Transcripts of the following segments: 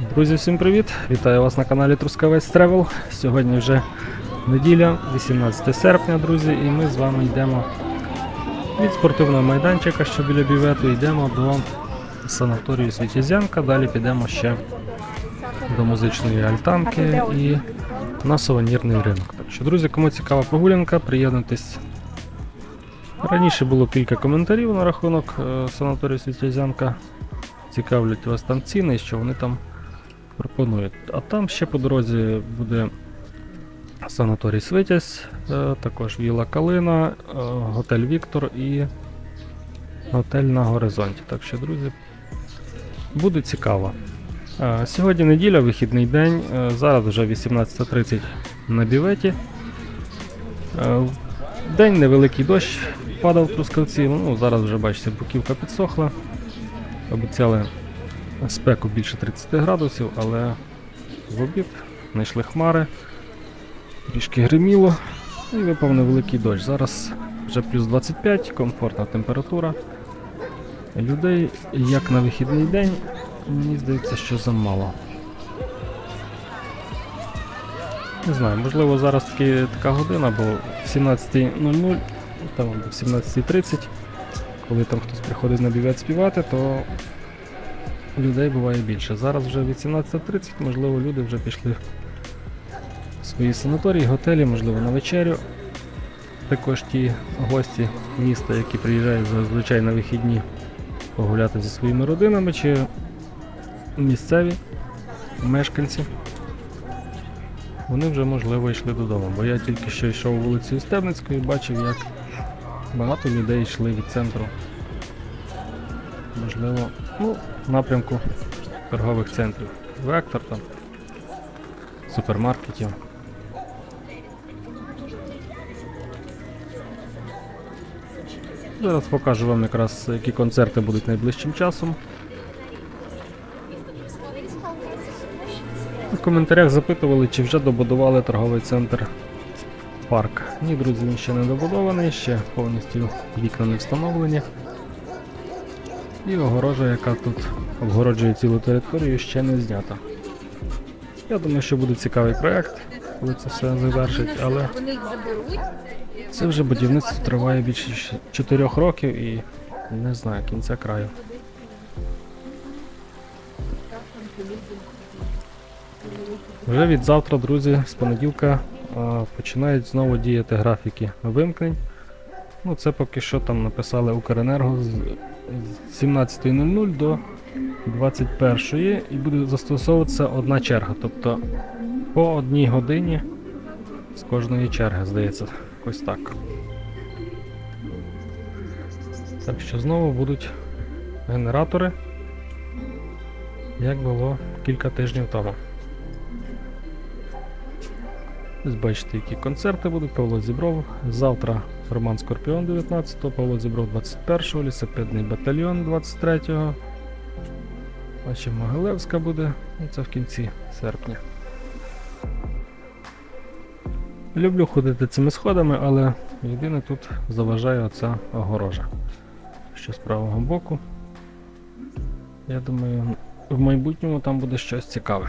Друзі, всім привіт! Вітаю вас на каналі Трускавець Тревел. Сьогодні вже неділя, 18 серпня, друзі, і ми з вами йдемо від спортивного майданчика, що біля бівету, йдемо до санаторію Світязянка. Далі підемо ще до музичної альтанки і на сувенірний ринок. Так що, друзі, кому цікава прогулянка, приєднуйтесь. Раніше було кілька коментарів на рахунок е, санаторію Світязянка. Цікавлять вас там ціни, що вони там пропонують. А там ще по дорозі буде санаторій Свитязь, е, також Віла Калина, е, готель Віктор і готель на горизонті. Так що, друзі, буде цікаво. Е, Сьогодні неділя, вихідний день. Зараз вже 18.30 на біветі. День невеликий дощ падав в Трускавці. Ну, зараз вже бачите, буківка підсохла. Обіцяли спеку більше 30 градусів, але в обід знайшли хмари, трішки гриміло і випав невеликий дощ. Зараз вже плюс 25, комфортна температура. Людей, як на вихідний день, мені здається, що замало. Не знаю, можливо зараз таки така година, бо в 17.00, там в 17.30, коли там хтось приходить на бівет співати, то людей буває більше. Зараз вже 18.30, можливо, люди вже пішли в свої санаторії, готелі, можливо, на вечерю. Також ті гості міста, які приїжджають зазвичай на вихідні погуляти зі своїми родинами, чи місцеві мешканці. Вони вже, можливо, йшли додому, бо я тільки що йшов вулицею Стебницькою і бачив, як багато людей йшли від центру. Можливо, ну, напрямку торгових центрів. Вектор там, супермаркетів. Зараз покажу вам якраз, які концерти будуть найближчим часом. У коментарях запитували, чи вже добудували торговий центр парк. Ні, друзі, він ще не добудований, ще повністю вікна не встановлені. І огорожа, яка тут обгороджує цілу територію, ще не знята. Я думаю, що буде цікавий проект, коли це все завершить, але це вже будівництво триває більше 4 років і не знаю кінця краю. Вже від завтра, друзі, з понеділка починають знову діяти графіки вимкнень. Ну, це поки що там написали Укренерго з з 17.00 до 21.00 і буде застосовуватися одна черга. Тобто по одній годині з кожної черги, здається, якось так. Так що знову будуть генератори, як було кілька тижнів тому. Ось бачите, які концерти будуть. Павло Зібров. Завтра Роман Скорпіон 19-го, Павло Зібров 21-го, лісопедний батальйон 23-го. Бачимо, Могилевська буде, ну це в кінці серпня. Люблю ходити цими сходами, але єдине тут заважає оця огорожа. Що з правого боку. Я думаю, в майбутньому там буде щось цікаве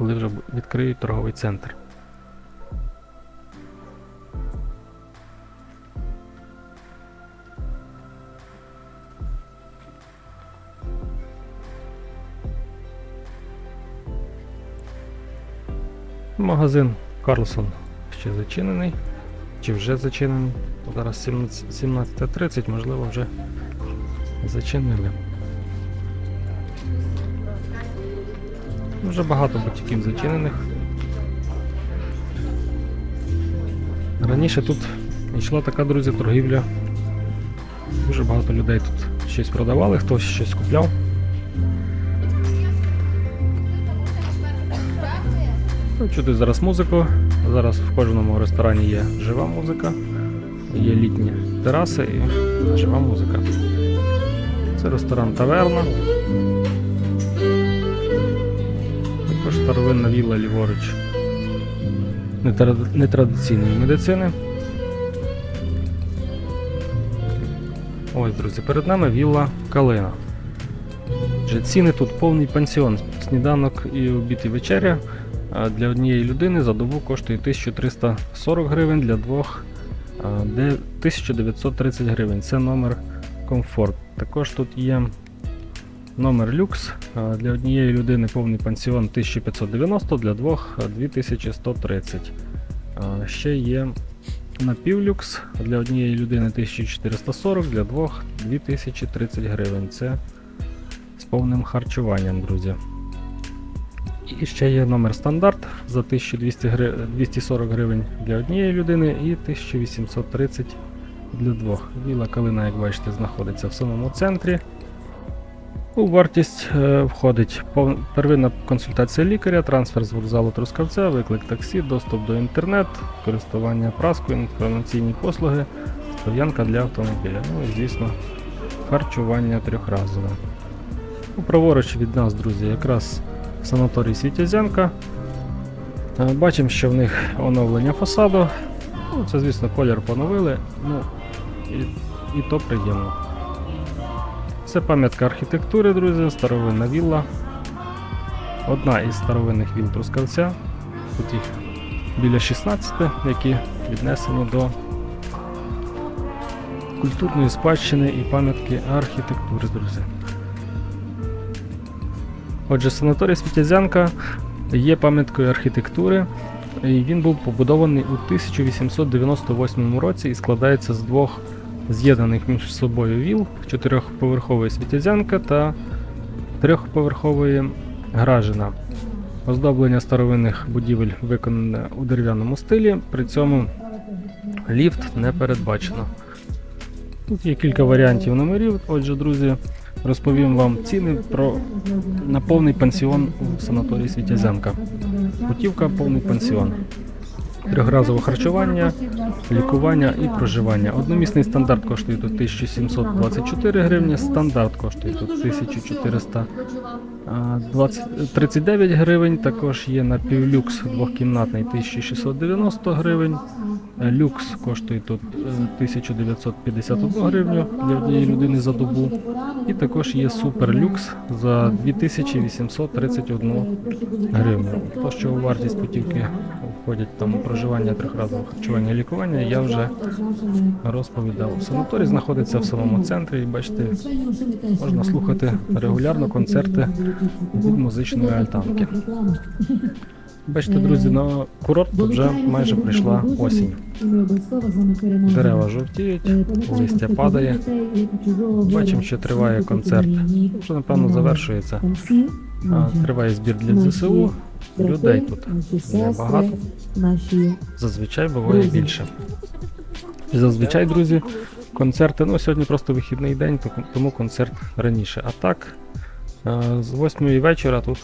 коли вже відкриють торговий центр. Магазин Карлсон ще зачинений. Чи вже зачинений? Зараз 17.30, можливо, вже зачинили. Вже багато бутіків зачинених. Раніше тут йшла така, друзі, торгівля. Дуже багато людей тут щось продавали, хтось щось купляв. Чути зараз музику. Зараз в кожному ресторані є жива музика, є літні тераси і жива музика. Це ресторан Таверна. Також старовинна вілла ліворуч нетрадиційної медицини. Ось, друзі, перед нами вілла Калина. Ціни тут повний пансіон. Сніданок і обід і вечеря для однієї людини за добу коштує 1340 гривень, для двох 1930 гривень. Це номер комфорт. Також тут є номер люкс. Для однієї людини повний пансіон 1590, для двох 2130. Ще є напівлюкс для однієї людини 1440, для двох 2030 гривень. Це з повним харчуванням, друзі. І ще є номер стандарт за 1200 гри... 240 гривень для однієї людини і 1830 для двох. Біла калина, як бачите, знаходиться в самому центрі. У вартість е, входить первинна консультація лікаря, трансфер з вокзалу Трускавця, виклик таксі, доступ до інтернет, користування праскою, інформаційні послуги, стоянка для автомобіля. Ну і звісно, харчування трьохразове. Ну, Праворуч від нас, друзі, якраз санаторій Світязянка. Е, Бачимо, що в них оновлення фасаду. Ну, це, звісно, колір поновили. Ну, і, і то приємно. Це пам'ятка архітектури, друзі, старовинна вілла. Одна із старовинних віл Трускавця. Тут їх біля 16, які віднесені до культурної спадщини і пам'ятки архітектури, друзі. Отже, санаторій Світязянка є пам'яткою архітектури. І він був побудований у 1898 році і складається з двох з'єднаних між собою віл, чотирьохповерхової світязянка та трьохповерхової гражина. Оздоблення старовинних будівель виконане у дерев'яному стилі, при цьому ліфт не передбачено. Тут є кілька варіантів номерів. Отже, друзі, розповім вам ціни про на повний пансіон у санаторії Світязянка. Путівка повний пансіон. Трьохразове харчування, лікування і проживання. Одномісний стандарт коштує тут 1724 гривні, стандарт коштує тут 1439 гривень. Також є напівлюкс двохкімнатний 1690 гривень. Е, Люкс коштує тут е, 1951 гривню для однієї людини за добу. І також є суперлюкс за 2831 гривню. То, що у вартість путівки входять там проживання трьохразове харчування лікування, я вже розповідав. Санаторій знаходиться в самому центрі, і бачите, можна слухати регулярно концерти від музичної альтанки. Бачите, друзі, на курорт вже майже прийшла осінь. Дерева жовтіють, листя падає. Бачимо, що триває концерт. Вже напевно завершується. Триває збір для ЗСУ. Людей тут небагато. Зазвичай буває більше. Зазвичай, друзі, концерти. Ну, сьогодні просто вихідний день, тому концерт раніше. А так, е, з 8 вечора тут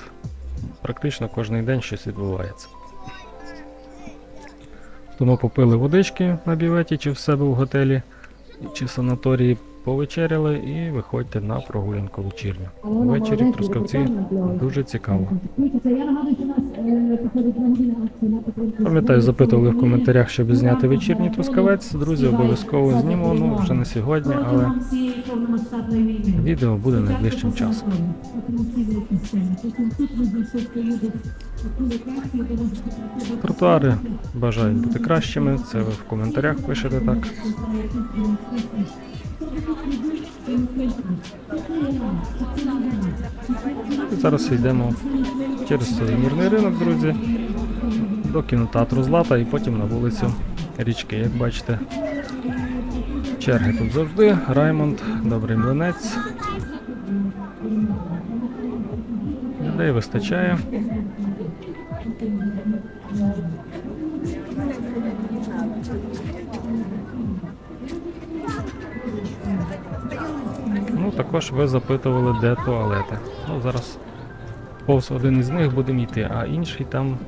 практично кожен день щось відбувається. Тому попили водички на біветі чи в себе в готелі, чи в санаторії, повечеряли і виходьте на прогулянку вечірню. Ввечері в Трускавці дуже цікаво. Пам'ятаю, запитували в коментарях, щоб зняти вечірній трускавець. Друзі, обов'язково зніму, ну вже не сьогодні, але відео буде найближчим часом. Тротуари бажають бути кращими, це ви в коментарях пишете так. І зараз йдемо через сувенірний ринок, друзі, до кінотеатру Злата і потім на вулицю річки. Як бачите, черги тут завжди. Раймонд, добрий млинець. Людей вистачає. Ну, також ви запитували, де туалети. Ну, зараз повз один із них будемо йти, а інший там,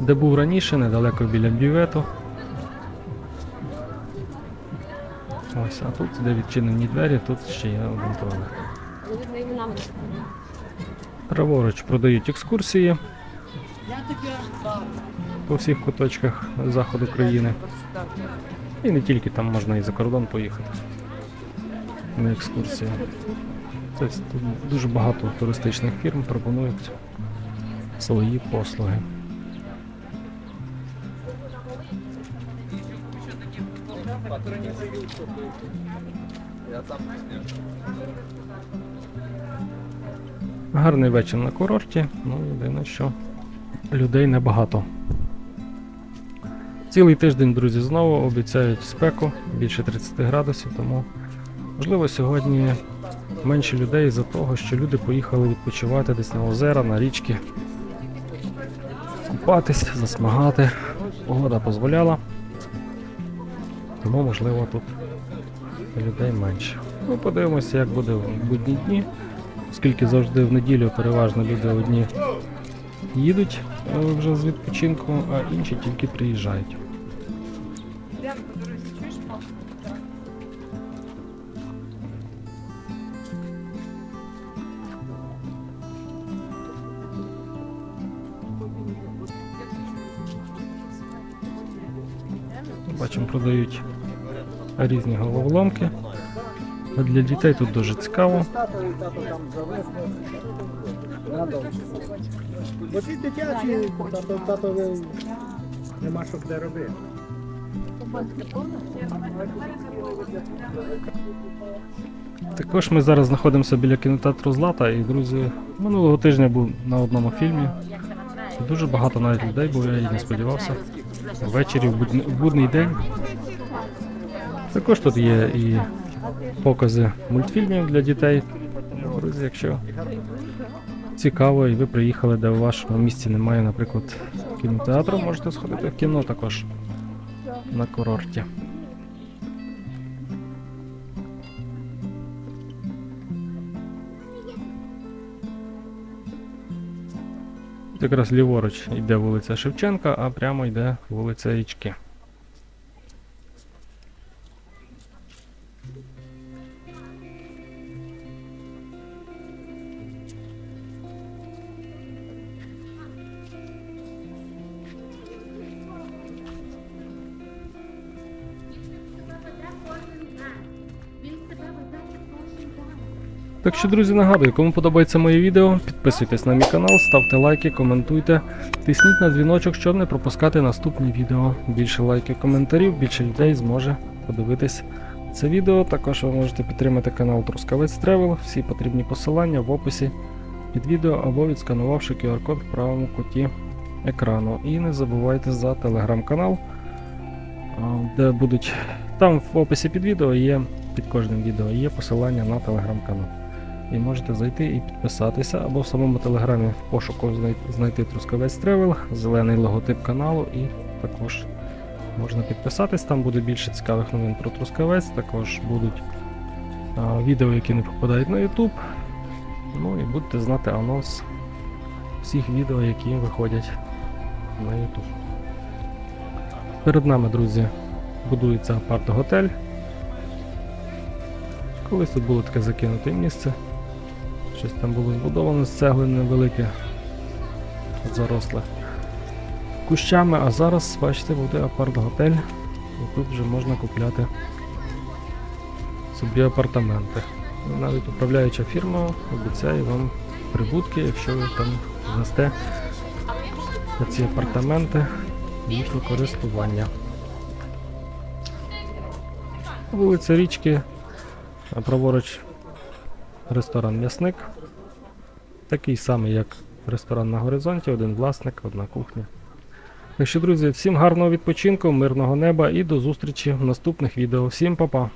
де був раніше, недалеко біля бювету. Ось, а тут, де відчинені двері, тут ще є один туалет. Праворуч продають екскурсії по всіх куточках заходу країни. І не тільки там можна і за кордон поїхати на екскурсію. Це тут дуже багато туристичних фірм пропонують свої послуги. Гарний вечір на курорті, ну єдине, що людей небагато. Цілий тиждень, друзі, знову обіцяють спеку більше 30 градусів, тому можливо сьогодні менше людей із-за того, що люди поїхали відпочивати десь на озера, на річки, купатись, засмагати. Погода дозволяла. Тому, можливо, тут людей менше. Ну, подивимося, як буде в будні дні, оскільки завжди в неділю переважно люди одні їдуть е, вже з відпочинку, а інші тільки приїжджають. Бачимо, продають різні головоломки. Для дітей тут дуже цікаво. Бо ці дитячі, тато, тато нема що де робити. Також ми зараз знаходимося біля кінотеатру Злата, і друзі, минулого тижня був на одному фільмі. Дуже багато навіть людей, бо я і не сподівався. Ввечері в будний день. Також тут є і покази мультфільмів для дітей. Друзі, якщо цікаво, і ви приїхали, де у вашому місті немає, наприклад, кінотеатру, можете сходити в кіно також на курорті. Якраз ліворуч йде вулиця Шевченка, а прямо йде вулиця Річки. Так що, друзі, нагадую, кому подобається моє відео, підписуйтесь на мій канал, ставте лайки, коментуйте, тисніть на дзвіночок, щоб не пропускати наступні відео. Більше лайків, коментарів, більше людей зможе подивитись це відео. Також ви можете підтримати канал Трускавець Тревел. Всі потрібні посилання в описі під відео або відсканувавши QR-код в правому куті екрану. І не забувайте за телеграм-канал, де будуть там в описі під відео є під кожним відео є посилання на телеграм-канал. І можете зайти і підписатися, або в самому телеграмі в пошуку знайти Трускавець Тревел, зелений логотип каналу, і також можна підписатись. Там буде більше цікавих новин про Трускавець. Також будуть відео, які не попадають на YouTube. Ну і будете знати анонс всіх відео, які виходять на YouTube. Перед нами, друзі, будується апарт-готель. Колись тут було таке закинуте місце. Щось там було збудовано з цегли невелике, заросле кущами, а зараз, бачите, буде апарт-готель. І тут вже можна купляти собі апартаменти. І навіть управляюча фірма обіцяє вам прибутки, якщо ви там знесте ці апартаменти їхнє користування. Вулиця Річки, праворуч ресторан М'ясник. Такий самий, як ресторан на горизонті, один власник, одна кухня. Так що, друзі, всім гарного відпочинку, мирного неба і до зустрічі в наступних відео. Всім па-па!